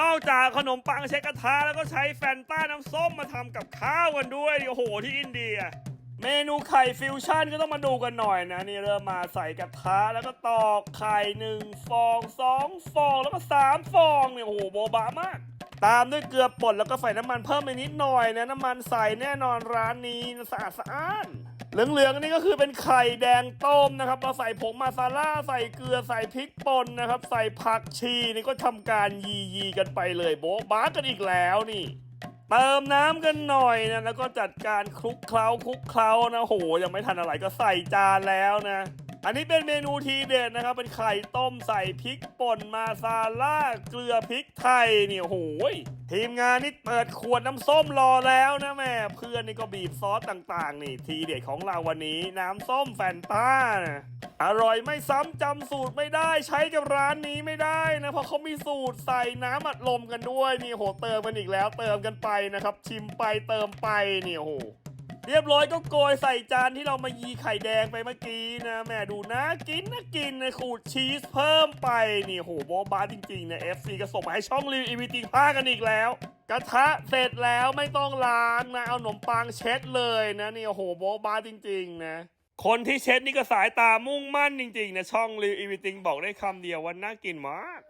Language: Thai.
นอกจากขนมปังใช้กระทะแล้วก็ใช้แฟนต้าน้ำส้มมาทำกับข้าวกันด้วย โอ้โหที่อินเดีย เมนูไข่ฟิวชั่นก็ต้องมาดูกันหน่อยนะ นี่เริ่มมาใส่กระทะแล้วก็ตอกไข่หนึ่งฟองสองฟองแล้วก็สามฟองเนี่ยโอ้โหโบบามาก ตามด้วยเกลือป่นแล้วก็ใส่น้ำมันเพิ่มไปนิดหน่อยนะน้ำมันใส่แน่นอนร้านนี้สะอาดสะอ้าน เหลืองๆนี่ก็คือเป็นไข่แดงต้มนะครับเราใส่ผงมาซาร่าใส่เกลือใส่พริกป่นนะครับ ใส่ผักชีนี่ก็ทำการยียีๆกันไปเลยโบ๊ะบ้ากันอีกแล้วนี่ เติมน้ำกันหน่อยนะแล้วก็จัดการคลุกเคล้าคลุกเคล้านะโหยังไม่ทันอะไรก็ใส่จานแล้วนะ อันนี้เป็นเมนูทีเด็ดนะครับ เป็นไข่ต้มใส่พริกป่นมาซาล่าเกลือพริกไทยเนี่ยโหยทีมงานนี่เปิดขวดน้ำส้มรอแล้วนะแม่เพื่อนนี่ก็บีบซอสต่างๆ นี่ ทีเด็ดของเราวันนี้ น้ำส้มแฟนต้านะอร่อยไม่ซ้ำจำสูตรไม่ได้ใช้กับร้านนี้ไม่ได้นะเพราะเขามีสูตรใส่น้ำอัดลมกันด้วยนี่โหเติมกันอีกแล้วเติมกันไปนะครับ ชิมไปเติมไปนี่โอ้โห เรียบร้อยก็โกยใส่จานที่เรามายีไข่แดงไปเมื่อกี้นะแม่ดูนะกินนะกินนะขูดชีสเพิ่มไปนี่โหโบบาจริงๆนะ FC ก็ส่งมาให้ช่องรีวิวอีวีติงพากันอีกแล้ว กระทะเสร็จแล้วไม่ต้องล้างนะเอาขนมปังเช็ดเลยนะนี่โหโบบาจริงๆนะคนที่เช็ดนี่ก็สายตามุ่งมั่นจริงๆนะช่องรีวิวอีวีติงบอกได้คำเดียวว่าน่ากินมาก